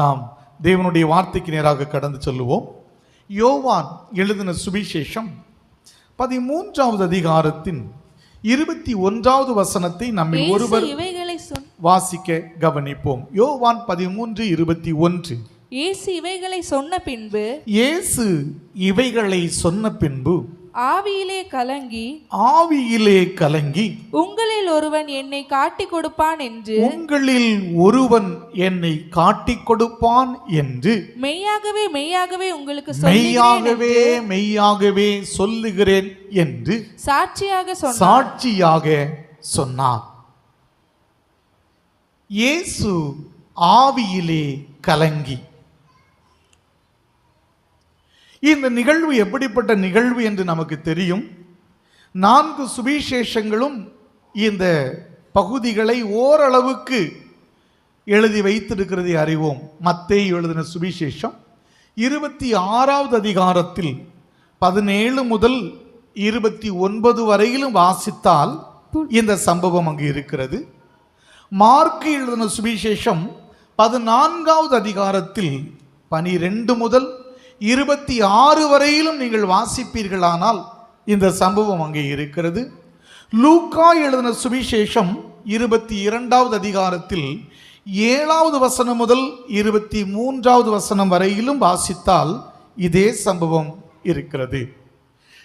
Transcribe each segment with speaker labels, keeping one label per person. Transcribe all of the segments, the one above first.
Speaker 1: நாம் தேவனுடைய வார்த்தைக்கு நேராக கடந்து சொல்லுவோம். யோவான் எழுதின சுவிசேஷம் பதிமூன்றாவது அதிகாரத்தின் இருபத்தி ஒன்றாவது வசனத்தை
Speaker 2: இயேசு
Speaker 1: ஒருவர் வாசிக்க கவனிப்போம். யோவான் பதிமூன்று இருபத்தி ஒன்று.
Speaker 2: இயேசு இவைகளை சொன்ன பின்பு
Speaker 1: இயேசு இவைகளை சொன்ன பின்பு
Speaker 2: ஆவியிலே கலங்கி
Speaker 1: ஆவியிலே கலங்கி
Speaker 2: உங்களில் ஒருவன் என்னை காட்டிக் கொடுப்பான் என்று
Speaker 1: உங்களில் ஒருவன் என்னை காட்டிக் கொடுப்பான் என்று
Speaker 2: மெய்யாகவே மெய்யாகவே உங்களுக்கு
Speaker 1: மெய்யாகவே மெய்யாகவே சொல்லுகிறேன் என்று
Speaker 2: சாட்சியாக
Speaker 1: சாட்சியாக சொன்னார். இயேசு ஆவியிலே கலங்கி இந்த நிகழ்வு எப்படிப்பட்ட நிகழ்வு என்று நமக்கு தெரியும். நான்கு சுவிசேஷங்களும் இந்த பகுதிகளை ஓரளவுக்கு எழுதி வைத்திருக்கிறதை அறிவோம். மத்தே எழுதின சுவிசேஷம் இருபத்தி ஆறாவது அதிகாரத்தில் பதினேழு முதல் இருபத்தி ஒன்பது வரையிலும் வாசித்தால் இந்த சம்பவம் அங்கு இருக்கிறது. மார்க்கு எழுதின சுவிசேஷம் பதினான்காவது அதிகாரத்தில் பனிரெண்டு முதல் இருபத்தி ஆறு வரையிலும் நீங்கள் வாசிப்பீர்களானால் இந்த சம்பவம் அங்கே இருக்கிறது. லூக்கா எழுதின சுவிசேஷம் இருபத்தி இரண்டாவது அதிகாரத்தில் ஏழாவது வசனம் முதல் இருபத்தி மூன்றாவது வசனம் வரையிலும் வாசித்தால் இதே சம்பவம் இருக்கிறது.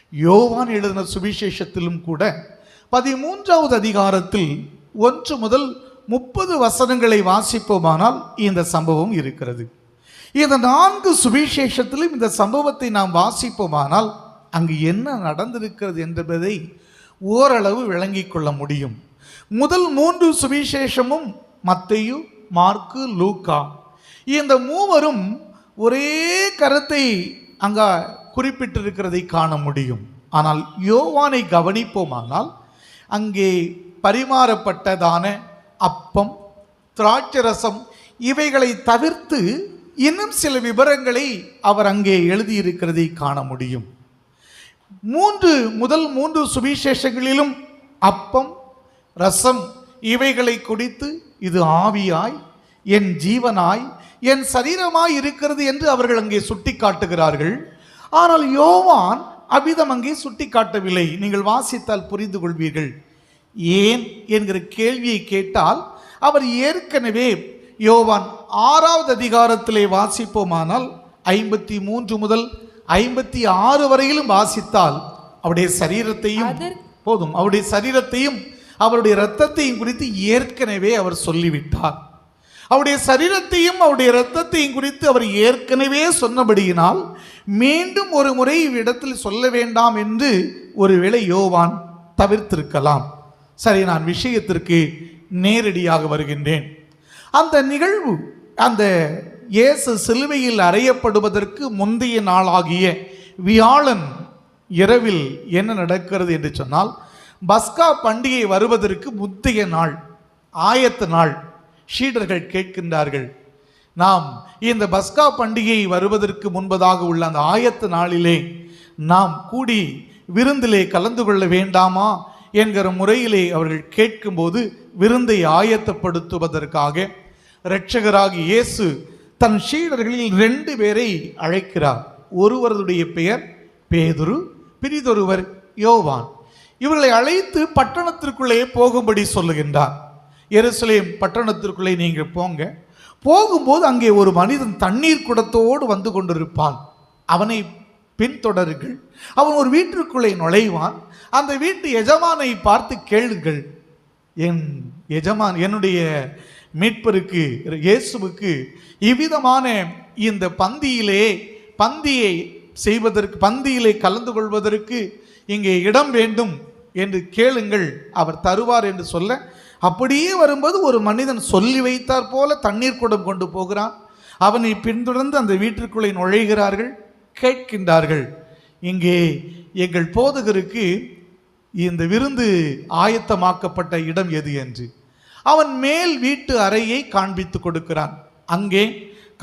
Speaker 1: யோவான் எழுதின சுவிசேஷத்திலும் கூட பதிமூன்றாவது அதிகாரத்தில் ஒன்று முதல் முப்பது வசனங்களை வாசிப்போமானால் இந்த சம்பவம் இருக்கிறது. இந்த நான்கு சுவிசேஷத்திலும் இந்த சம்பவத்தை நாம் வாசிப்போமானால் அங்கு என்ன நடந்திருக்கிறது என்பதை ஓரளவு விளங்கி கொள்ள முடியும். முதல் மூன்று சுவிசேஷமும் மத்தையு மார்க்கு லூக்கா. இந்த மூவரும் ஒரே கருத்தை அங்க குறிப்பிட்டிருக்கிறதை காண முடியும். ஆனால் யோவானை கவனிப்போமானால் அங்கே பரிமாறப்பட்டதான அப்பம் திராட்சரசம் இவைகளை தவிர்த்து இன்னும் சில விவரங்களை அவர் அங்கே எழுதியிருக்கிறதை காண முடியும். மூன்று முதல் மூன்று சுவிசேஷங்களிலும் அப்பம் ரசம் இவைகளை குடித்து இது ஆவியாய் என் ஜீவனாய் என் சரீரமாய் இருக்கிறது என்று அவர்கள் அங்கே சுட்டி காட்டுகிறார்கள் ஆனால் யோவான் அபிதம் அங்கே சுட்டி காட்டவில்லை நீங்கள் வாசித்தால் புரிந்து கொள்வீர்கள். ஏன் என்கிற கேள்வியை கேட்டால் அவர் ஏற்கனவே யோவான் ஆறாவது அதிகாரத்திலே வாசிப்போமானால் ஐம்பத்தி மூன்று முதல் ஐம்பத்தி ஆறு வரையிலும் வாசித்தால் அவருடைய சரீரத்தையும் போதும். அவருடைய சரீரத்தையும் அவருடைய இரத்தத்தையும் குறித்து ஏற்கனவே அவர் சொல்லிவிட்டார். அவருடைய சரீரத்தையும் அவருடைய இரத்தத்தையும் குறித்து அவர் ஏற்கனவே சொன்னபடியினால் மீண்டும் ஒரு முறை இவ்விடத்தில் சொல்ல வேண்டாம் என்று ஒருவேளை யோவான் தவிர்த்திருக்கலாம். சரி நான் விஷயத்திற்கு நேரடியாக வருகின்றேன். அந்த நிகழ்வு அந்த இயேசு சிலுவையில் அறையப்படுவதற்கு முந்தைய நாளாகிய வியாழன் இரவில் என்ன நடக்கிறது என்று சொன்னால் பஸ்கா பண்டிகை வருவதற்கு முந்தைய நாள் ஆயத்த நாள் ஷீடர்கள் கேட்கின்றார்கள். நாம் இந்த பஸ்கா பண்டிகை வருவதற்கு முன்பதாக உள்ள அந்த ஆயத்த நாளிலே நாம் கூடி விருந்திலே கலந்து கொள்ள வேண்டாமா என்கிற முறையிலே அவர்கள் கேட்கும்போது விருந்தை ஆயத்தப்படுத்துவதற்காக இரட்சகராகி இயேசு தன் ஷீடர்களில் ரெண்டு பேரை அழைக்கிறார். ஒருவருடைய பெயர் பேதுரு பிரிதொருவர் யோவான். இவர்களை அழைத்து பட்டணத்திற்குள்ளே போகும்படி சொல்லுகின்றார். எருசலேம் பட்டணத்திற்குள்ளே நீங்கள் போங்க. போகும்போது அங்கே ஒரு மனிதன் தண்ணீர் குடத்தோடு வந்து கொண்டிருப்பான். அவனை பின்தொடருங்கள். அவன் ஒரு வீட்டிற்குள்ளே நுழைவான். அந்த வீட்டு எஜமானை பார்த்து கேளுங்கள். என் எஜமான் என்னுடைய மீட்பருக்கு இயேசுவுக்கு இவ்விதமான இந்த பந்தியிலே பந்தியை செய்வதற்கு பந்தியிலே கலந்து கொள்வதற்கு இங்கே இடம் வேண்டும் என்று கேளுங்கள் அவர் தருவார் என்று சொல்ல அப்படியே வரும்போது ஒரு மனிதன் சொல்லி வைத்தார் போல தண்ணீர் குடம் கொண்டு போகிறான். அவனை பின்தொடர்ந்து அந்த வீட்டிற்குள்ளே நுழைகிறார்கள் கேட்கின்றார்கள். இங்கே எங்கள் போதகருக்கு இந்த விருந்து ஆயத்தமாக்கப்பட்ட இடம் எது என்று. அவன் மேல் வீட்டு அறையை காண்பித்து கொடுக்கிறான். அங்கே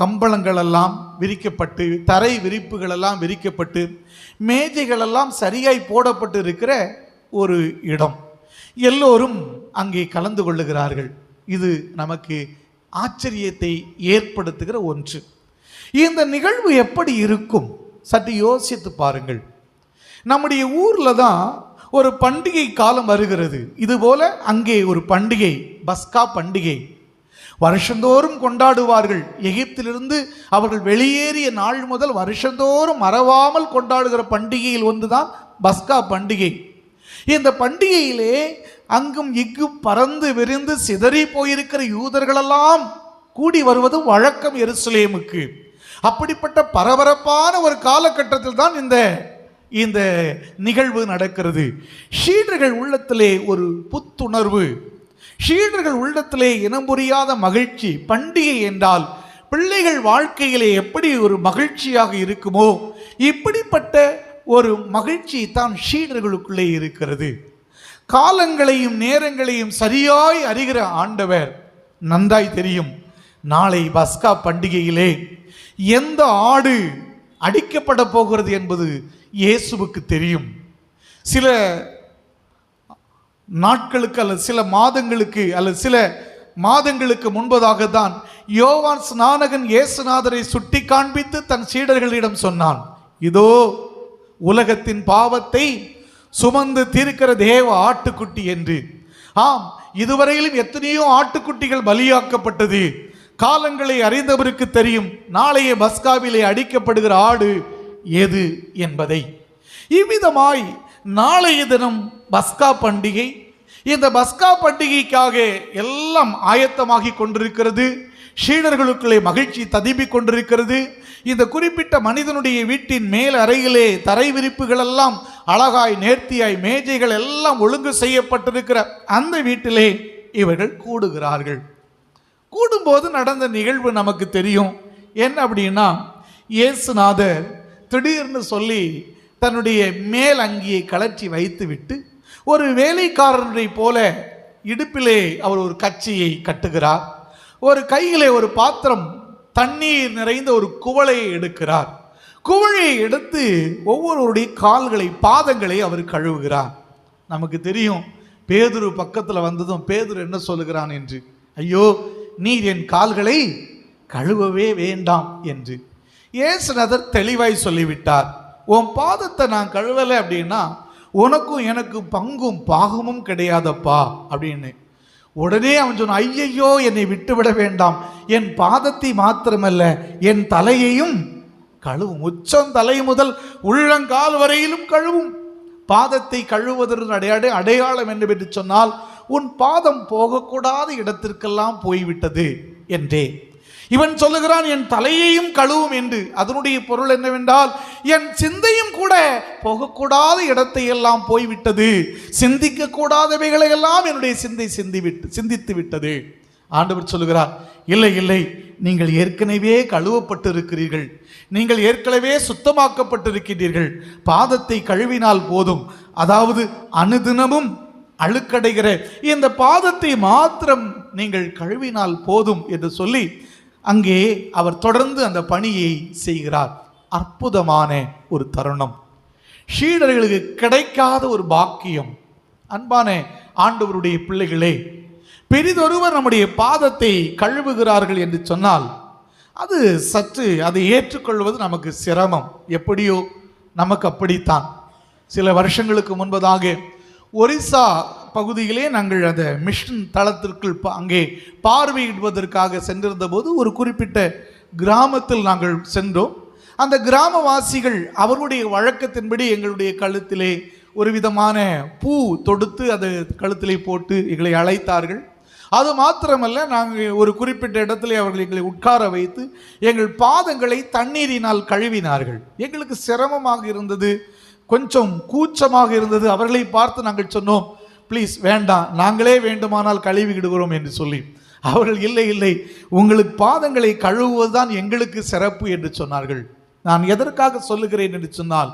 Speaker 1: கம்பளங்களெல்லாம் விரிக்கப்பட்டு தரை விரிப்புகளெல்லாம் விரிக்கப்பட்டு மேஜைகளெல்லாம் சரியாய் போடப்பட்டு இருக்கிற ஒரு இடம். எல்லோரும் அங்கே கலந்து கொள்ளுகிறார்கள். இது நமக்கு ஆச்சரியத்தை ஏற்படுத்துகிற ஒன்று. இந்த நிகழ்வு எப்படி இருக்கும்? சற்று யோசித்து பாருங்கள். நம்முடைய ஊரில் தான் ஒரு பண்டிகை காலம் வருகிறது. இதுபோல அங்கே ஒரு பண்டிகை பஸ்கா பண்டிகை. வருஷந்தோறும் கொண்டாடுவார்கள். எகிப்திலிருந்து அவர்கள் வெளியேறிய நாள் முதல் வருஷந்தோறும் மறவாமல் கொண்டாடுகிற பண்டிகையில் ஒன்றுதான் பஸ்கா பண்டிகை. இந்த பண்டிகையிலே அங்கும் இங்கும் பறந்து விரிந்து சிதறி போயிருக்கிற யூதர்களெல்லாம் கூடி வருவது வழக்கம் எருசலேமுக்கு. அப்படிப்பட்ட பரபரப்பான ஒரு காலகட்டத்தில் தான் இந்த இந்த நிகழ்வு நடக்கிறது. ஷீடர்கள் உள்ளத்திலே ஒரு புத்துணர்வு. ஷீடர்கள் உள்ளத்திலே இனம் புரியாத மகிழ்ச்சி. பண்டிகை என்றால் பிள்ளைகள் வாழ்க்கையிலே எப்படி ஒரு மகிழ்ச்சியாக இருக்குமோ இப்படிப்பட்ட ஒரு மகிழ்ச்சி தான் ஷீடர்களுக்குள்ளே இருக்கிறது. காலங்களையும் நேரங்களையும் சரியாய் அறிகிற ஆண்டவர் நன்றாய் தெரியும். நாளை பஸ்கா பண்டிகையிலே எந்த ஆடு அடிக்கப்பட போகிறது என்பது இயேசுவுக்கு தெரியும். சில நாட்களுக்கு அல்லது சில மாதங்களுக்கு அல்லது சில மாதங்களுக்கு முன்பதாக தான் யோவான் ஸ்நானகன் இயேசுநாதரை சுட்டி காண்பித்து தன் சீடர்களிடம் சொன்னான் இதோ உலகத்தின் பாவத்தை சுமந்து தீர்க்கிற தேவ ஆட்டுக்குட்டி என்று. ஆம் இதுவரையிலும் எத்தனையோ ஆட்டுக்குட்டிகள் பலியாக்கப்பட்டது. காலங்களை அறிந்தவருக்கு தெரியும். நாளைய பஸ்காவிலே அடிக்கப்படுகிற ஆடு எது என்பதை. இவ்விதமாய் நாளைய தினம் பஸ்கா பண்டிகை. இந்த பஸ்கா பண்டிகைக்காக எல்லாம் ஆயத்தமாகி கொண்டிருக்கிறது. ஷீடர்களுக்குள்ளே மகிழ்ச்சி ததும்பிக் கொண்டிருக்கிறது. இந்த குறிப்பிட்ட மனிதனுடைய வீட்டின் மேல் அறையிலே தரை விரிப்புகளெல்லாம் அழகாய் நேர்த்தியாய் மேஜைகள் எல்லாம் ஒழுங்கு செய்யப்பட்டிருக்கிற அந்த வீட்டிலே இவர்கள் கூடுகிறார்கள். கூடும்போது நடந்த நிகழ்வு நமக்கு தெரியும். என்ன அப்படின்னா இயேசுநாதர் திடீர்னு சொல்லி தன்னுடைய மேல் அங்கியை கலற்றி வைத்துவிட்டு ஒரு வேலைக்காரனுடைய போல இடுப்பிலே அவர் ஒரு கட்சியை கட்டுகிறார். ஒரு கையிலே ஒரு பாத்திரம் தண்ணீர் நிறைந்த ஒரு குவளையை எடுக்கிறார். குவளையை எடுத்து ஒவ்வொருவருடைய கால்களை பாதங்களை அவர் கழுவுகிறார். நமக்கு தெரியும் பேதுரு பக்கத்தில் வந்ததும் பேதுரு என்ன சொல்லுகிறான் என்று. ஐயோ நீர் என் கால்களை கழுவவே வேண்டாம் என்று. ஏசுநாதர் தெளிவாய் சொல்லிவிட்டார் உன் பாதத்தை நான் கழுவலை அப்படின்னா உனக்கும் எனக்கு பங்கும் பாகமும் கிடையாதப்பா அப்படின்னு. உடனே அவன் சொன்னான் ஐயையோ என்னை விட்டுவிட வேண்டாம். என் பாதத்தை மாத்திரமல்ல என் தலையையும் கழுவும். உச்சம் தலை முதல் உள்ளங்கால் வரையிலும் கழுவும். பாதத்தை கழுவுவதற்கு அடையாடு அடையாளம் என்று என்று சொன்னால் உன் பாதம் போகக்கூடாத இடத்திற்கெல்லாம் போய்விட்டது என்றே. இவன் சொல்லுகிறான் என் தலையையும் கழுவும் என்று. அதனுடைய பொருள் என்னவென்றால் என் சிந்தையும் கூட போகக்கூடாத இடத்தை எல்லாம் போய்விட்டது. சிந்திக்க கூடாதவைகளை எல்லாம் என்னுடைய சிந்தை சிந்திவிட்டு சிந்தித்து விட்டது. ஆண்டவர் சொல்லுகிறார் இல்லை இல்லை நீங்கள் ஏற்கனவே கழுவப்பட்டிருக்கிறீர்கள். நீங்கள் ஏற்கனவே சுத்தமாக்கப்பட்டிருக்கிறீர்கள். பாதத்தை கழுவினால் போதும். அதாவது அனுதினமும் அழுக்கடைகிற. இந்த பாதத்தை மாத்திரம் நீங்கள் கழுவினால் போதும் என்று சொல்லி அங்கே அவர் தொடர்ந்து அந்த பணியை செய்கிறார். அற்புதமான ஒரு தருணம். ஷீடர்களுக்கு கிடைக்காத ஒரு பாக்கியம். அன்பான ஆண்டவருடைய பிள்ளைகளே பெரிதொருவர் நம்முடைய பாதத்தை கழுவுகிறார்கள் என்று சொன்னால் அது சற்று அதை ஏற்றுக்கொள்வது நமக்கு சிரமம். எப்படியோ நமக்கு அப்படித்தான். சில வருஷங்களுக்கு முன்பதாக ஒரிசா பகுதியிலே நாங்கள் அந்த மிஷன் தளத்திற்குள் ப- அங்கே பார்வையிடுவதற்காக சென்றிருந்த போது ஒரு குறிப்பிட்ட கிராமத்தில் நாங்கள் சென்றோம். அந்த கிராமவாசிகள் அவருடைய வழக்கத்தின்படி எங்களுடைய கழுத்திலே ஒரு விதமான பூ தொடுத்து அது கழுத்திலே போட்டு எங்களை அழைத்தார்கள். அது மாத்திரமல்ல நாங்கள் ஒரு குறிப்பிட்ட இடத்துல அவர்கள் எங்களை உட்கார வைத்து எங்கள் பாதங்களை தண்ணீரினால் கழுவினார்கள். எங்களுக்கு சிரமமாக இருந்தது. கொஞ்சம் கூச்சமாக இருந்தது. அவர்களை பார்த்து நாங்கள் சொன்னோம் ப்ளீஸ் வேண்டாம் நாங்களே வேண்டுமானால் கழுவிடுகிறோம் என்று சொல்லி. அவர்கள் இல்லை இல்லை உங்களுக்கு பாதங்களை கழுவுவதுதான் எங்களுக்கு சிறப்பு என்று சொன்னார்கள். நான் எதற்காக சொல்லுகிறேன் என்று சொன்னால்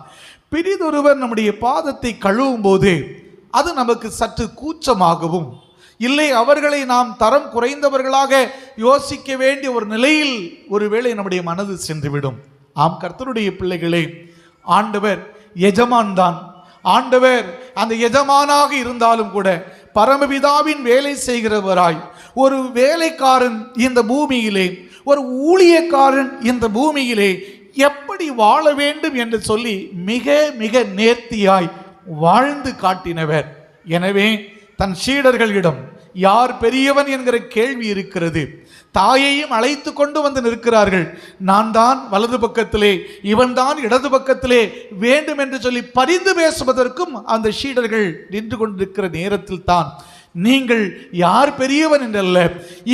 Speaker 1: பிரிதொருவர் நம்முடைய பாதத்தை கழுவும் போது அது நமக்கு சற்று கூச்சமாகவும் இல்லை அவர்களை நாம் தரம் குறைந்தவர்களாக யோசிக்க வேண்டிய ஒரு நிலையில் ஒருவேளை நம்முடைய மனது சென்றுவிடும். ஆம் கர்த்தருடைய பிள்ளைகளே ஆண்டவர் எஜமான் தான் ஆண்டவர் அந்த எஜமானாக இருந்தாலும் கூட பரமபிதாவின் வேலை செய்கிறவராய் ஒரு வேலைக்காரன் இந்த பூமியிலே ஒரு ஊழியக்காரன் இந்த பூமியிலே எப்படி வாழ வேண்டும் என்று சொல்லி மிக மிக நேர்த்தியாய் வாழ்ந்து காட்டினவர். எனவே தன் சீடர்களிடம் யார் பெரியவன் என்கிற கேள்வி இருக்கிறது. தாயையும் அழைத்து கொண்டு வந்து நிற்கிறார்கள். நான் தான் வலது பக்கத்திலே இவன் தான் இடது பக்கத்திலே வேண்டும் என்று சொல்லி பரிந்து பேசுவதற்கும் அந்த ஷீடர்கள் நின்று கொண்டிருக்கிற நேரத்தில் தான். நீங்கள் யார் பெரியவன் என்றல்ல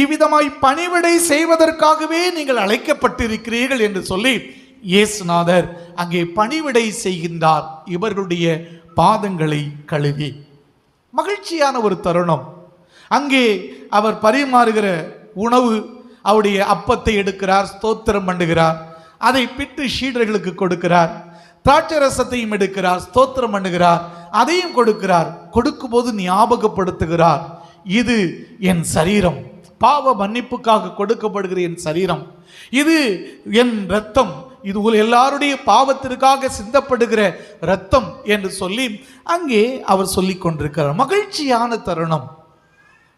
Speaker 1: இவ்விதமாய் பணிவிடை செய்வதற்காகவே நீங்கள் அழைக்கப்பட்டிருக்கிறீர்கள் என்று சொல்லி இயேசுநாதர் அங்கே பணிவிடை செய்கின்றார். இவர்களுடைய பாதங்களை கழுவி. மகிழ்ச்சியான ஒரு தருணம். அங்கே அவர் பரிமாறுகிற உணவு அவருடைய அப்பத்தை எடுக்கிறார் ஸ்தோத்திரம் பண்ணுகிறார். அதை பிட்டு ஷீடர்களுக்கு கொடுக்கிறார். திராட்சை ரசத்தையும் எடுக்கிறார் ஸ்தோத்திரம் பண்ணுகிறார். அதையும் கொடுக்கிறார். கொடுக்கும்போது ஞாபகப்படுத்துகிறார். இது என் சரீரம். பாவ மன்னிப்புக்காக கொடுக்கப்படுகிற என் சரீரம். இது என் ரத்தம் இது உங்கள் எல்லாருடைய பாவத்திற்காக சிந்தப்படுகிற ரத்தம் என்று சொல்லி அங்கே அவர் சொல்லிக் கொண்டிருக்கிறார். மகிழ்ச்சியான தருணம்.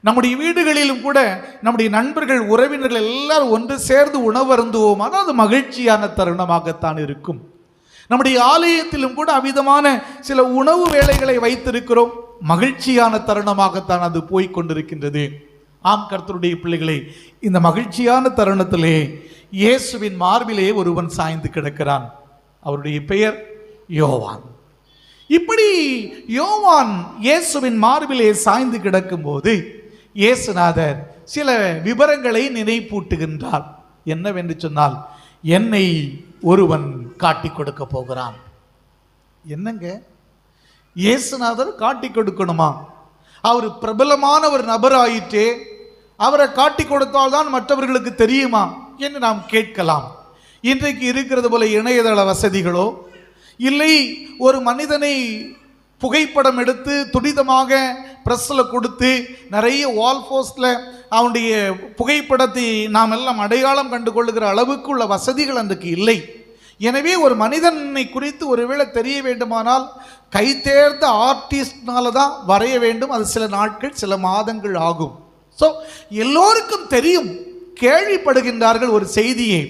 Speaker 1: நம்முடைய வீடுகளிலும் கூட நம்முடைய நண்பர்கள் உறவினர்கள் எல்லாரும் ஒன்று சேர்ந்து உணவு அது மகிழ்ச்சியான தருணமாகத்தான் இருக்கும். நம்முடைய ஆலயத்திலும் கூட அமிதமான சில உணவு வேலைகளை வைத்திருக்கிறோம். மகிழ்ச்சியான தருணமாகத்தான் அது போய்கொண்டிருக்கின்றது ஆம் கர்த்தருடைய பிள்ளைகளே இந்த மகிழ்ச்சியான தருணத்திலே இயேசுவின் மார்பிலே ஒருவன் சாய்ந்து கிடக்கிறான். அவருடைய பெயர் யோவான். இப்படி யோவான் இயேசுவின் மார்பிலே சாய்ந்து கிடக்கும்போது இயேசுநாதர் சில விவரங்களை நினைப்பூட்டுகின்றார். என்னவென்று சொன்னால் என்னை ஒருவன் காட்டி கொடுக்க போகிறான். என்னங்க? இயேசுநாதர் காட்டி கொடுக்கணுமா? அவர் பிரபலமான ஒரு நபர் ஆயிற்றே அவரை காட்டி கொடுத்தால்தான் மற்றவர்களுக்கு தெரியுமா என்று நாம் கேட்கலாம். இன்றைக்கு இருக்கிறது போல இணையதள வசதிகளோ இல்லை ஒரு மனிதனை புகைப்படம் எடுத்து துரிதமாக ப்ரெஸ்ஸில் கொடுத்து நிறைய வால் போஸ்டில் அவனுடைய புகைப்படத்தை நாம் எல்லாம் அடையாளம் கண்டு கொள்ளுகிற அளவுக்கு உள்ள வசதிகள் அன்றைக்கு இல்லை. எனவே ஒரு மனிதனை குறித்து ஒருவேளை தெரிய வேண்டுமானால் கைதேர்ந்த ஆர்டிஸ்ட்னால தான் வரைய வேண்டும். அது சில நாட்கள் சில மாதங்கள் ஆகும். ஸோ எல்லோருக்கும் தெரியும் கேள்விப்படுகின்றார்கள் ஒரு செய்தியை.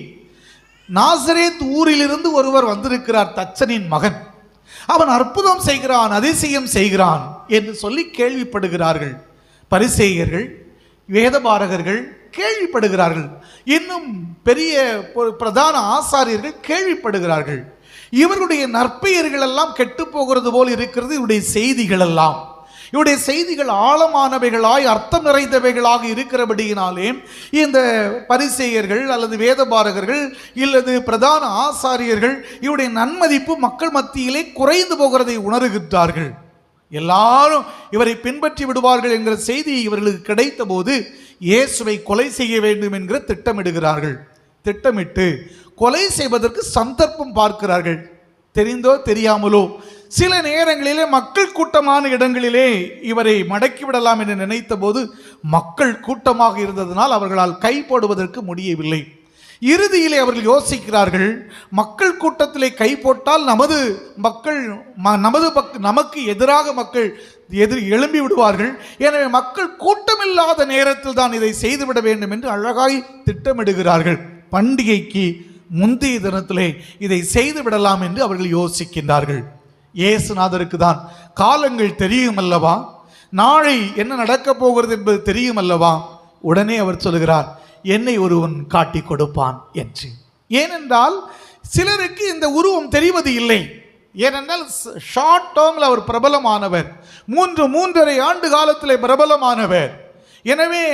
Speaker 1: நாசரேத் ஊரிலிருந்து ஒருவர் வந்திருக்கிறார் தச்சனின் மகன். அவன் அற்புதம் செய்கிறான் அதிசயம் செய்கிறான் என்று சொல்லி கேள்விப்படுகிறார்கள். பரிசேயர்கள் வேதபாரகர்கள் கேள்விப்படுகிறார்கள். இன்னும் பெரிய பிரதான ஆசாரியர்கள் கேள்விப்படுகிறார்கள். இவர்களுடைய நற்பெயர்கள் எல்லாம் கெட்டு போகிறது போல் இருக்கிறது இவருடைய செய்திகள் எல்லாம் இவருடைய செய்திகள் ஆழமானவைகளாய் அர்த்தம் நிறைந்தவைகளாக இருக்கிறபடியினாலே இந்த பரிசேயர்கள் அல்லது வேதபாரகர்கள் இல்லது பிரதான ஆசாரியர்கள் இவருடைய நன்மதிப்பு மக்கள் மத்தியிலே குறைந்து போகிறதை உணர்கின்றார்கள். எல்லாரும் இவரை பின்பற்றி விடுவார்கள் என்கிற செய்தி இவர்களுக்கு கிடைத்த போது இயேசுவை கொலை செய்ய வேண்டும் என்கிற திட்டமிடுகிறார்கள். திட்டமிட்டு கொலை செய்வதற்கு சந்தர்ப்பம் பார்க்கிறார்கள். தெரிந்தோ தெரியாமலோ சில நேரங்களிலே மக்கள் கூட்டமான இடங்களிலே இவரை மடக்கி விடலாம் என்று நினைத்த போது மக்கள் கூட்டமாக இருந்ததனால் அவர்களால் கை போடுவதற்கு முடியவில்லை. இறுதியிலே அவர்கள் யோசிக்கிறார்கள் மக்கள் கூட்டத்திலே கை போட்டால் நமது மக்கள் ம- நமது பக் நமக்கு எதிராக மக்கள் எதிர் எழும்பி விடுவார்கள். எனவே மக்கள் கூட்டமில்லாத நேரத்தில் தான் இதை செய்துவிட வேண்டும் என்று அழகாய் திட்டமிடுகிறார்கள். பண்டிகைக்கு முந்தைய தினத்திலே இதை செய்து விடலாம் என்று அவர்கள் யோசிக்கின்றார்கள். இயேசுநாதருக்கு தான் காலங்கள் தெரியும் அல்லவா நாளை என்ன நடக்கப் போகிறது என்பது தெரியும் அல்லவா உடனே அவர் சொல்கிறார் என்னை ஒருவன் காட்டி கொடுப்பான் என்று. ஏனென்றால் சிலருக்கு இந்த உருவம் தெரிவது இல்லை. ஏனென்றால் ஷார்ட் டேர்மில் அவர் பிரபலமானவர். மூன்று மூன்றரை ஆண்டு காலத்தில் பிரபலமானவர். எனவே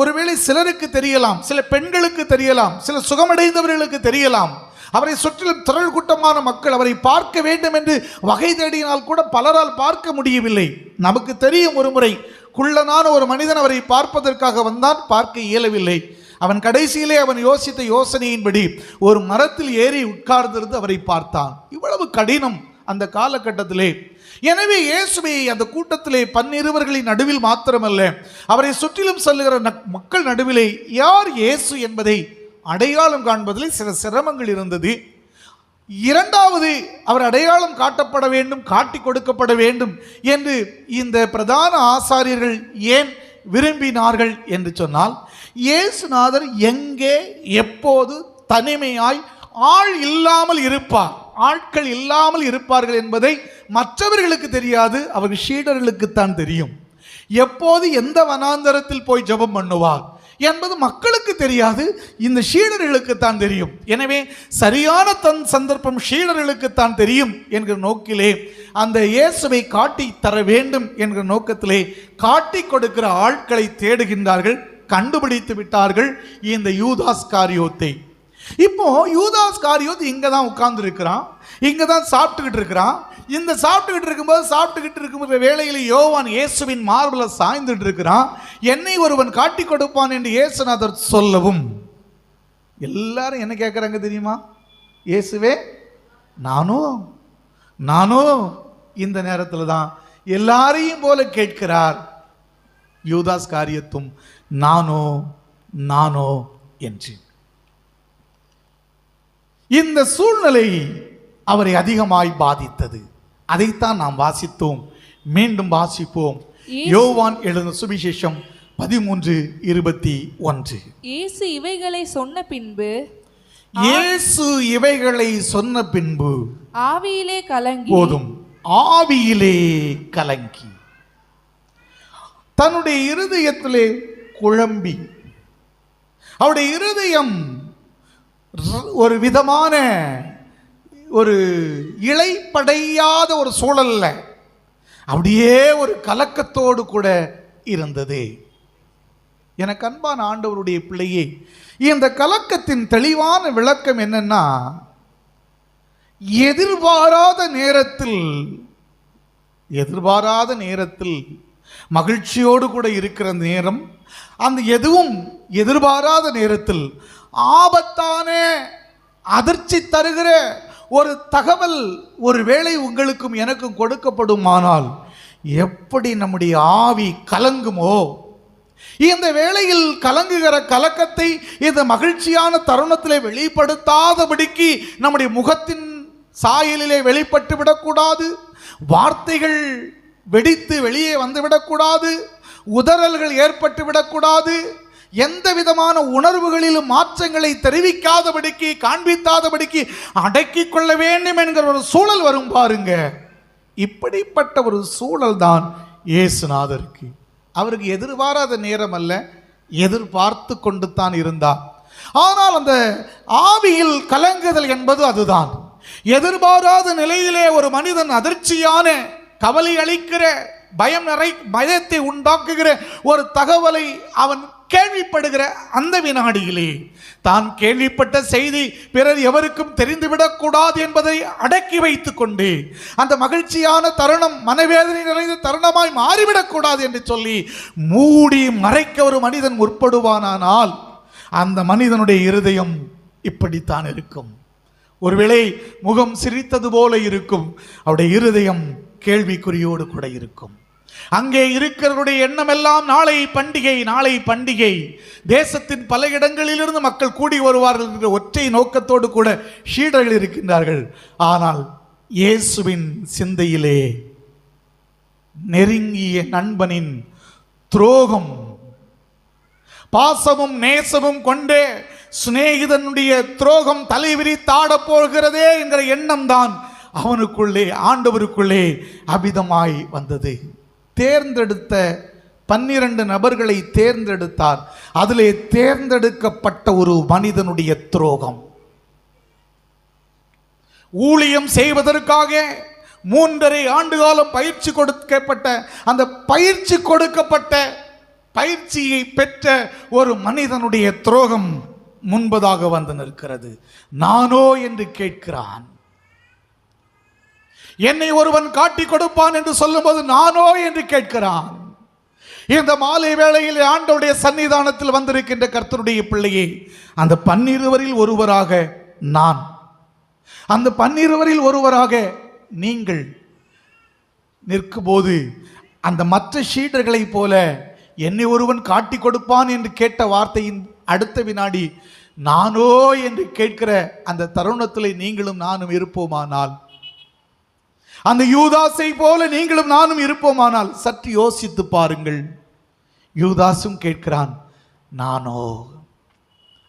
Speaker 1: ஒருவேளை சிலருக்கு தெரியலாம் சில பெண்களுக்கு தெரியலாம் சில சுகமடைந்தவர்களுக்கு தெரியலாம். அவரை சுற்றிலும் திரள் கூட்டமான மக்கள் அவரை பார்க்க வேண்டும் என்று வகை தேடினால் கூட பலரால் பார்க்க முடியவில்லை. நமக்கு தெரியும் ஒரு முறை குள்ளனான ஒரு மனிதன் அவரை பார்ப்பதற்காக வந்தான் பார்க்க இயலவில்லை. அவன் கடைசியிலே அவன் யோசித்த யோசனையின்படி ஒரு மரத்தில் ஏறி உட்கார்ந்திருந்து அவரை பார்த்தான். இவ்வளவு கடினம் அந்த காலகட்டத்திலே. எனவே இயேசுவை அந்த கூட்டத்திலே பன்னிருவர்களின் நடுவில் மாத்திரமல்ல அவரை சுற்றிலும் செல்லுகிற நக்- மக்கள் நடுவிலே யார் இயேசு என்பதை அடையாளம் காண்பதில் சில சிரமங்கள் இருந்தது. இரண்டாவது அவர் அடையாளம் காட்டப்பட வேண்டும் காட்டி கொடுக்கப்பட வேண்டும் என்று இந்த பிரதான ஆசாரியர்கள் ஏன் விரும்பினார்கள் என்று சொன்னால் இயேசுநாதர் எங்கே எப்போது தனிமையாய் ஆள் இல்லாமல் இருப்பார். ஆட்கள் இல்லாமல் இருப்பார்கள் என்பதை மற்றவர்களுக்கு தெரியாது அவர்கள் ஷீடர்களுக்குத்தான் தெரியும். எப்போது எந்த வனாந்தரத்தில் போய் ஜெபம் பண்ணுவார் என்பது மக்களுக்கு தெரியாது இந்த ஷீடர்களுக்குத்தான் தெரியும். எனவே சரியான தன் சந்தர்ப்பம் ஷீடர்களுக்குத்தான் தெரியும் என்கிற நோக்கிலே அந்த இயேசுவை காட்டி தர வேண்டும் என்கிற நோக்கத்திலே காட்டி கொடுக்கிற ஆட்களை தேடுகின்றார்கள் கண்டுபிடித்து விட்டார்கள் இந்த யூதாஸ் காரியோத்தை இப்போ யூதாஸ் காரியோத் இங்கே தான் உட்கார்ந்து இருக்கிறான் தான் சாப்பிட்டுக்கிட்டு இருக்கிறான் இந்த சாப்பிட்டுக்கிட்டு இருக்கும்போது சாப்பிட்டுக்கிட்டு இருக்கும்போது வேலையில் யோவான் இயேசுவின் மார்பில் சாய்ந்துட்டு இருக்கிறான் என்னை ஒருவன் காட்டி கொடுப்பான் என்று இயேசுநாதர் சொல்லவும். எல்லாரும் என்ன கேட்குறாங்க தெரியுமா? இயேசுவே நானும் நானும் இந்த நேரத்தில் தான் எல்லாரையும் போல கேட்கிறார். யூதாஸ் காரியத்தும் நானோ நானோ என்று. இந்த சூழ்நிலை அவரை அதிகமாய் பாதித்தது. அதைத்தான் நாம் வாசித்தோம். மீண்டும் வாசிப்போம். யோவான் எழுதின சுவிசேஷம் பதிமூன்று இருபத்தி ஒன்று.
Speaker 2: இயேசு இவைகளை சொன்ன பின்பு
Speaker 1: இயேசு இவைகளை சொன்ன பின்பு
Speaker 2: ஆவியிலே கலங்கி
Speaker 1: போதும். ஆவியிலே கலங்கி. தன்னுடைய இருதயத்திலே குழம்பி. அவருடைய இருதயம் ஒரு விதமான ஒரு இழைப்படையாத ஒரு சூழல்ல அப்படியே ஒரு கலக்கத்தோடு கூட இருந்தது. எனக்கு அன்பான ஆண்டவருடைய பிள்ளையே இந்த கலக்கத்தின் தெளிவான விளக்கம் என்னன்னா எதிர்பாராத நேரத்தில் எதிர்பாராத நேரத்தில் மகிழ்ச்சியோடு கூட இருக்கிற நேரம் அந்த எதுவும் எதிர்பாராத நேரத்தில் ஆபத்தான அதிர்ச்சி தருகிற ஒரு தகவல் ஒரு வேளை உங்களுக்கும் எனக்கும் கொடுக்கப்படுமானால் எப்படி நம்முடைய ஆவி கலங்குமோ? இந்த வேளையில் கலங்குகிற கலக்கத்தை இந்த மகிழ்ச்சியான தருணத்திலே வெளிப்படுத்தாதபடிக்கு நம்முடைய முகத்தின் சாயலிலே வெளிப்பட்டு விடக்கூடாது வார்த்தைகள் வெடித்து வெளியே வந்து விடக்கூடாது உதறல்கள் ஏற்பட்டு விடக்கூடாது எந்த விதமான உணர்வுகளிலும் மாற்றங்களை தெரிவிக்காதபடிக்கு காண்பித்தாதபடிக்கு அடக்கிக் கொள்ள வேண்டும் என்கிற ஒரு சூழல் வரும் பாருங்க. இப்படிப்பட்ட ஒரு சூழல் தான் இயேசுநாதருக்கு. அவருக்கு எதிர்பாராத நேரம் அல்ல எதிர்பார்த்து கொண்டு தான் இருந்தார். ஆனால் அந்த ஆவியில் கலங்குதல் என்பது அதுதான். எதிர்பாராத நிலையிலே ஒரு மனிதன் அதிர்ச்சியான கவலை அளிக்கிற பயம் நிறை பயத்தை உண்டாக்குகிற ஒரு தகவலை அவன் கேள்விப்படுகிற அந்த வினாடியிலே தான் கேள்விப்பட்ட செய்தி பிறர் எவருக்கும் தெரிந்துவிடக்கூடாது என்பதை அடக்கி வைத்து கொண்டு அந்த மகிழ்ச்சியான தருணம் மனவேதனை நிறைந்த தருணமாய் மாறிவிடக்கூடாது என்று சொல்லி மூடி மறைக்க ஒரு மனிதன் முற்படுவானானால் அந்த மனிதனுடைய இருதயம் இப்படித்தான் இருக்கும். ஒருவேளை முகம் சிரித்தது போல இருக்கும். அவருடைய இருதயம் கேள்விக்குறியோடு கூட இருக்கும். அங்கே இருக்கிறவருடைய எண்ணமெல்லாம் நாளை பண்டிகை நாளை பண்டிகை. தேசத்தின் பல இடங்களிலிருந்து மக்கள் கூடி வருவார்கள் என்ற ஒற்றை நோக்கத்தோடு கூட ஷீடர்கள் இருக்கின்றார்கள். ஆனால் இயேசுவின் சிந்தையிலே நெருங்கிய நண்பனின் துரோகம் பாசமும் நேசமும் கொண்டே சிநேகிதனுடைய துரோகம் தலைவிரித்தாடப் போகிறதே என்கிற எண்ணம் தான் அவனுக்குள்ளே ஆண்டவருக்குள்ளே அபிதமாய் வந்தது. தேர்ந்தெடுத்த பன்னிரண்டு நபர்களை தேர்ந்தெடுத்தார். அதிலே தேர்ந்தெடுக்கப்பட்ட ஒரு மனிதனுடைய துரோகம். ஊழியம் செய்வதற்காக மூன்றரை ஆண்டு காலம் பயிற்சி கொடுக்கப்பட்ட அந்த பயிற்சி கொடுக்கப்பட்ட பயிற்சியை பெற்ற ஒரு மனிதனுடைய துரோகம் முன்பதாக வந்து நிற்கிறது. நானோ என்று கேட்கிறான். என்னை ஒருவன் காட்டி கொடுப்பான் என்று சொல்லும்போது நானோ என்று கேட்கிறான். இந்த மாலை வேளையில் ஆண்டோடைய சன்னிதானத்தில் வந்திருக்கின்ற கர்த்தருடைய பிள்ளையே அந்த பன்னிருவரில் ஒருவராக நான். அந்த பன்னிருவரில் ஒருவராக நீங்கள் நிற்கும்போது அந்த மற்ற ஷீடர்களைப் போல என்னை ஒருவன் காட்டி கொடுப்பான் என்று கேட்ட வார்த்தையின் அடுத்த வினாடி நானோ என்று கேட்கிற அந்த தருணத்தில் நீங்களும் நானும் இருப்போமானால் அந்த யூதாசை போல நீங்களும் நானும் இருப்போமானால் சற்று யோசித்து பாருங்கள். யூதாசும் கேட்கிறான் நானோ?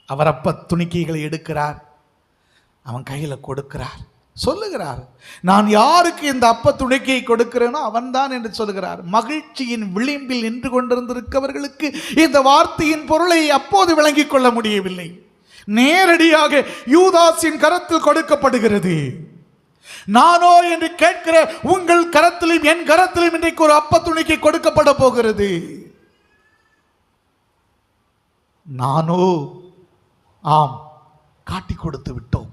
Speaker 1: அவர் அப்ப துணிக்கைகளை எடுக்கிறார். அவன் கையில் கொடுக்கிறார். சொல்லுகிறார் நான் யாருக்கு இந்த அப்ப துணிக்கையை கொடுக்கிறேனோ அவன்தான் என்று சொல்லுகிறார். மகிழ்ச்சியின் விளிம்பில் நின்று கொண்டிருந்திருக்கவர்களுக்கு இந்த வார்த்தையின் பொருளை அப்போது விளங்கிக் கொள்ள முடியவில்லை. நேரடியாக யூதாஸின் கரத்தில் கொடுக்கப்படுகிறது. நானோ என்று கேட்கிற உங்கள் கரத்திலும் என் கரத்திலும் இன்றைக்கு ஒரு அப்ப துணிக்கு கொடுக்கப்பட போகிறது. நானோ ஆம் காட்டி கொடுத்து விட்டோம்.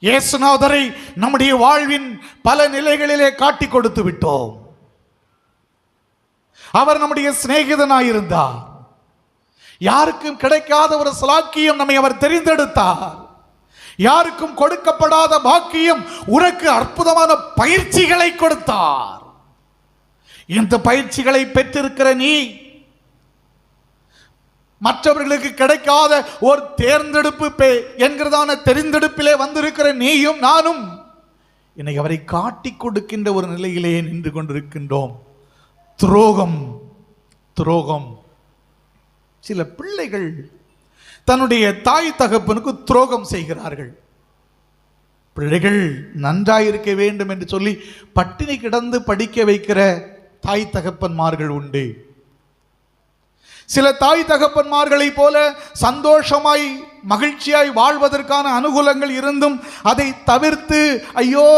Speaker 1: இயேசுநாதரை நம்முடைய வாழ்வின் பல நிலைகளிலே காட்டி கொடுத்து விட்டோம். அவர் நம்முடைய சிநேகிதனாயிருந்தார். யாருக்கும் கிடைக்காத ஒரு சலாக்கியம் நம்மை அவர் தெரிந்தெடுத்தார். யாருக்கும் கொடுக்கப்படாத பாக்கியம் உனக்கு அற்புதமான பயிற்சிகளை கொடுத்தார். இந்த பயிற்சிகளை பெற்றிருக்கிற நீ மற்றவர்களுக்கு கிடைக்காத ஒரு தேர்ந்தெடுப்பு பே- என்கிறதான தெரிந்தெடுப்பிலே வந்திருக்கிற நீயும் நானும் இன்னைக்கு அவரை காட்டி கொடுக்கின்ற ஒரு நிலையிலே நின்று கொண்டிருக்கின்றோம். துரோகம் துரோகம். சில பிள்ளைகள் தன்னுடைய தாய் தகப்பனுக்கு துரோகம் செய்கிறார்கள். பிள்ளைகள் நன்றாயிருக்க வேண்டும் என்று சொல்லி பட்டினி கிடந்து படிக்க வைக்கிற தாய் தகப்பன்மார்கள் உண்டு. சில தாய் தகப்பன்மார்களைப் போல சந்தோஷமாய் மகிழ்ச்சியாய் வாழ்வதற்கான அனுகூலங்கள் இருந்தும் அதை தவிர்த்து ஐயோ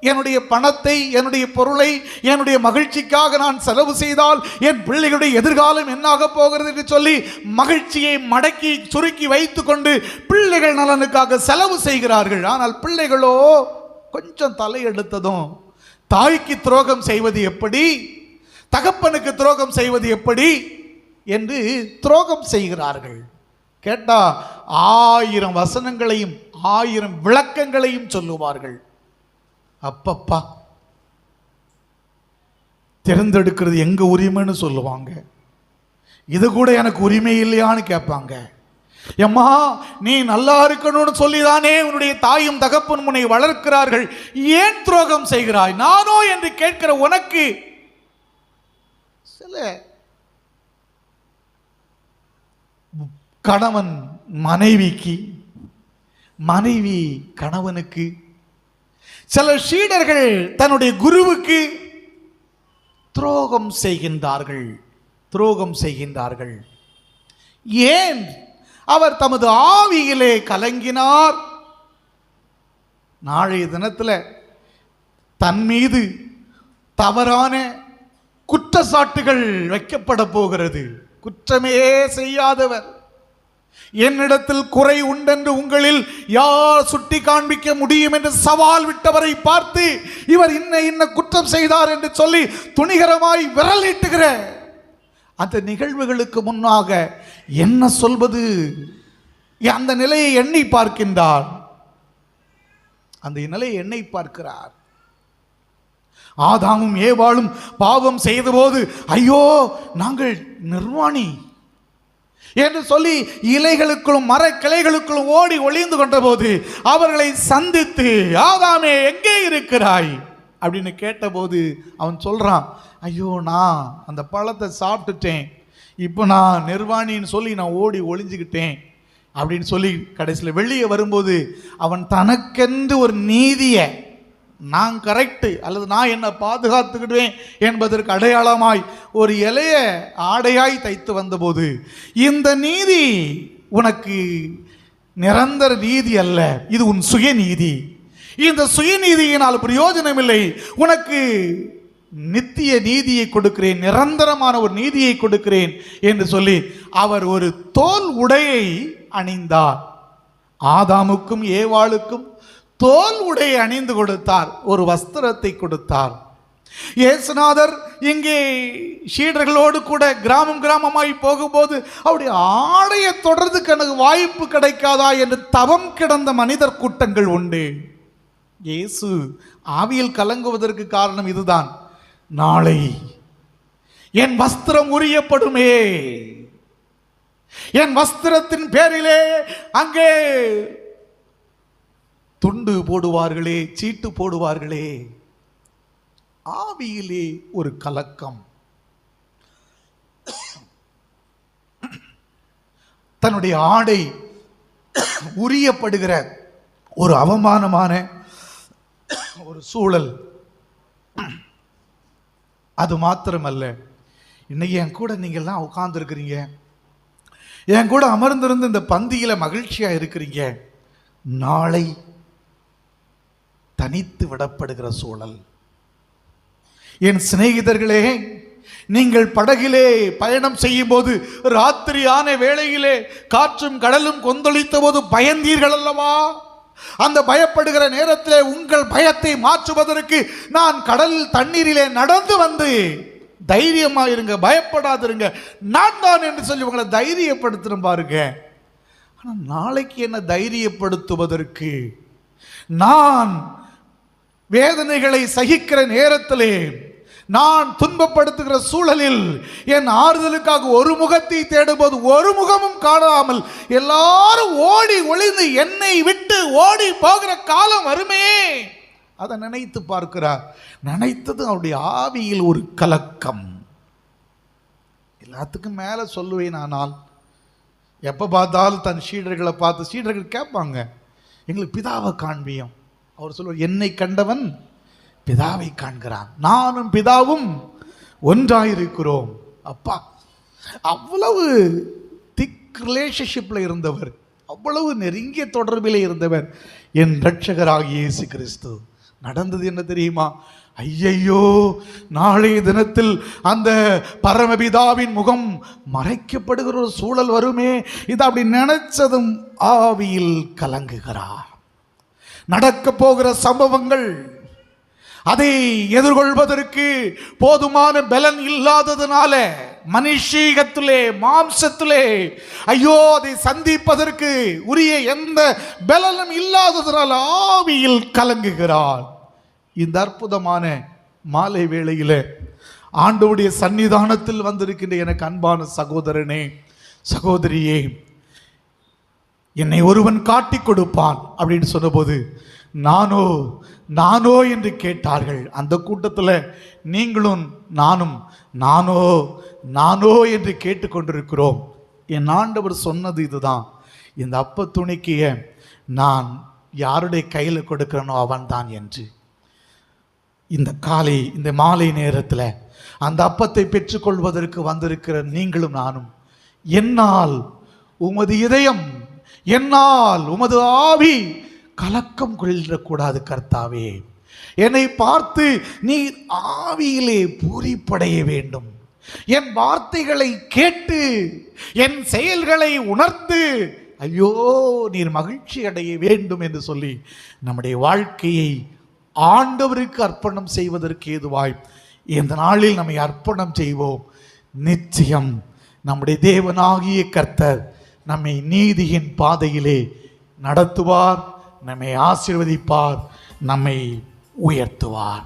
Speaker 1: என்னுடைய பணத்தை என்னுடைய பொருளை என்னுடைய மகிழ்ச்சிக்காக நான் செலவு செய்தால் என் பிள்ளைகளுடைய எதிர்காலம் என்னாக போகிறது என்று சொல்லி மகிழ்ச்சியை மடக்கி சுருக்கி வைத்துக்கொண்டு பிள்ளைகள் நலனுக்காக செலவு செய்கிறார்கள். ஆனால் பிள்ளைகளோ கொஞ்சம் தலையெடுத்ததும் தாய்க்கு துரோகம் செய்வது எப்படி? தகப்பனுக்கு துரோகம் செய்வது எப்படி? என்று துரோகம் செய்கிறார்கள். கேட்டா ஆயிரம் வசனங்களையும் ஆயிரம் விளக்கங்களையும் சொல்லுவார்கள். அப்பப்பா. தேர்ந்தெடுக்கிறது எங்க உரிமைன்னு சொல்லுவாங்க. இது கூட எனக்கு உரிமை இல்லையான்னு கேட்பாங்க. எம்மா நீ நல்லா இருக்கணும்னு சொல்லிதானே உன்னுடைய தாயும் தகப்பன் முனை வளர்க்கிறார்கள். ஏன் துரோகம் செய்கிறாய்? நானோ என்று கேட்கிற உனக்கு சில கணவன் மனைவிக்கு மனைவி கணவனுக்கு சில சீடர்கள் தன்னுடைய குருவுக்கு துரோகம் செய்கின்றார்கள் துரோகம் செய்கின்றார்கள். ஏன்? அவர் தமது ஆவியிலே கலங்கினார். நாளைய தினத்தில் தன் மீது தவறான குற்றச்சாட்டுகள் வைக்கப்பட போகிறது. குற்றமே செய்யாதவர். என்னிடத்தில் குறை உண்டென்று உங்களில் யார் சுட்டி காண்பிக்க முடியும் என்று சவால் விட்டவரை பார்த்து இவர் இன்ன இன்ன குற்றம் செய்தார் என்று சொல்லி துணிகரமாய் விரலிட்டுகிற அந்த நிகழ்வுகளுக்கு முன்னாக என்ன சொல்வது? அந்த நிலையை எண்ணி பார்க்கின்றார். அந்த நிலையை எண்ணி பார்க்கிறார். ஆதாமும் ஏவாளும் பாவம் செய்தபோது ஐயோ நாங்கள் நிர்வாணி. என்று சொல்லி இலைகளுக்குள்ளும் மரக்கிளைகளுக்குள்ளும் ஓடி ஒளிந்து கொண்டபோது அவர்களை சந்தித்து ஆதாமே எங்கே இருக்கிறாய்? அப்படின்னு கேட்டபோது அவன் சொல்கிறான் ஐயோ நான் அந்த பழத்தை சாப்பிட்டுட்டேன். இப்போ நான் நிர்வாணின்னு சொல்லி நான் ஓடி ஒளிஞ்சுக்கிட்டேன். அப்படின்னு சொல்லி கடைசியில் வெளியே வரும்போது அவன் தனக்கென்று ஒரு நீதியை நான் கரெக்டு அல்லது நான் என்னை பாதுகாத்துக்கிடுவேன் என்பதற்கு அடையாளமாய் ஒரு இலைய ஆடையாய் தைத்து வந்தபோது இந்த நீதி உனக்கு நிரந்தர நீதி அல்ல இது உன் சுயநீதி. இந்த சுயநீதியினால் பிரயோஜனம் இல்லை உனக்கு நித்திய நீதியை கொடுக்கிறேன் நிரந்தரமான ஒரு நீதியை கொடுக்கிறேன் என்று சொல்லி அவர் ஒரு தோல் உடையை அணிந்தார். ஆதாமுக்கும் ஏவாளுக்கும் தோல் உடை அணிந்து கொடுத்தார் ஒரு வஸ்திரத்தை கொடுத்தார். இயேசுநாதர் இங்கே சீடர்களோடு கூட கிராமம் கிராமமாய் போகும்போது அவருடைய ஆடையை தொடர்றதுக்கு எனக்கு வாய்ப்பு கிடைக்காதா என்று தவம் கிடந்த மனிதர் கூட்டங்கள் உண்டு. இயேசு ஆவியில் கலங்குவதற்கு காரணம் இதுதான். நாளை என் வஸ்திரம் உரியப்படுமே. என் வஸ்திரத்தின் பேரிலே அங்கே துண்டு போடுவார்களே சீட்டு போடுவார்களே. ஆவியிலே ஒரு கலக்கம். தன்னுடைய ஆடை உரியப்படுகிற ஒரு அவமானமான ஒரு சூழல். அது மாத்திரமல்ல. இன்னைக்கு என் கூட நீங்கள்லாம் உட்கார்ந்துருக்கிறீங்க. என் கூட அமர்ந்திருந்து இந்த பந்தியில் மகிழ்ச்சியாக இருக்கிறீங்க. நாளை தனித்து விடப்படுகிற சூழல். என் சிநேகிதர்களே நீங்கள் படகிலே பயணம் செய்யும் போது ராத்திரியான வேளையிலே காற்றும் கடலும் கொந்தளித்த போது பயந்தீர்கள் அல்லவா? அந்த பயப்படுகிற நேரத்திலே உங்கள் பயத்தை மாற்றுவதற்கு நான் கடல் தண்ணீரிலே நடந்து வந்து தைரியமா இருங்க பயப்படாதிருங்க. நான் தான் என்று சொல்லி உங்களை தைரியப்படுத்துறேன் பாருங்க. ஆனால் நாளைக்கு என்ன தைரியப்படுத்துவதற்கு? நான் வேதனைகளை சகிக்கிற நேரத்திலே நான் துன்பப்படுத்துகிற சூழலில் என் ஆறுதலுக்காக ஒரு முகத்தை தேடும்போது ஒரு முகமும் காணாமல் எல்லாரும் ஓடி ஒளிந்து என்னை விட்டு ஓடி போகிற காலம் வருமே. அதை நினைத்து பார்க்கிறார். நினைத்தது அவருடைய ஆவியில் ஒரு கலக்கம். எல்லாத்துக்கும் மேலே சொல்லுவேன் ஆனால் எப்போ பார்த்தாலும் தன் சீடர்களை பார்த்து சீடர்கள் கேட்பாங்க எங்களுக்கு பிதாவை காண்பியும். அவர் சொல்லுவார் என்னை கண்டவன் பிதாவை காண்கிறான். நானும் பிதாவும் ஒன்றாயிருக்கிறோம். அப்பா அவ்வளவு திக் ரிலேஷன்ஷிப்பில் இருந்தவர் அவ்வளவு நெருங்கிய தொடர்பிலே இருந்தவர் என் ரட்சகராகிய இயேசு கிறிஸ்து நடந்தது என்ன தெரியுமா? ஐயையோ நாளைய தினத்தில் அந்த பரமபிதாவின் முகம் மறைக்கப்படுகிற ஒரு சூழல் வருமே. இது அப்படி நினைச்சதும் ஆவியில் கலங்குகிறார். நடக்க போகிற சம்பவங்கள். அதை எதிர்கொள்வதற்கு போதுமான பலன் இல்லாததுனால மனுஷீகத்திலே மாம்சத்திலே ஐயோ அதை சந்திப்பதற்கு உரிய எந்த பலனும் இல்லாததுனால ஆவியில் கலங்குகிறார் இந்த அற்புதமான மாலை வேளையில் ஆண்டவுடைய சன்னிதானத்தில் வந்திருக்கின்ற எனக்கு அன்பான சகோதரனே சகோதரியே என்னை ஒருவன் காட்டி கொடுப்பான் அப்படின்னு சொன்னபோது நானோ நானோ என்று கேட்டார்கள். அந்த கூட்டத்தில் நீங்களும் நானும் நானோ நானோ என்று கேட்டுக்கொண்டிருக்கிறோம் என் ஆண்டவர் சொன்னது இதுதான். இந்த அப்ப துணிக்கிய நான் யாருடைய கையில் கொடுக்கிறனோ அவன்தான் என்று. இந்த காலை இந்த மாலை நேரத்தில் அந்த அப்பத்தை பெற்றுக்கொள்வதற்கு வந்திருக்கிற நீங்களும் நானும் என்னால் உமது இதயம் என்னால் உமது ஆவி கலக்கம் கொள்ளக்கூடாது கர்த்தாவே. என்னை பார்த்து நீ ஆவியிலே பூரிப்படைய வேண்டும். என் வார்த்தைகளை கேட்டு என் செயல்களை உணர்ந்து ஐயோ நீர் மகிழ்ச்சி அடைய வேண்டும் என்று சொல்லி நம்முடைய வாழ்க்கையை ஆண்டவருக்கு அர்ப்பணம் செய்வதற்கு ஏதுவாய் இந்த நாளில் நம்மை அர்ப்பணம் செய்வோம். நிச்சயம் நம்முடைய தேவனாகிய கர்த்தர் நம்மை நீதியின் பாதையிலே நடத்துவார் நம்மை ஆசீர்வதிப்பார் நம்மை உயர்த்துவார்.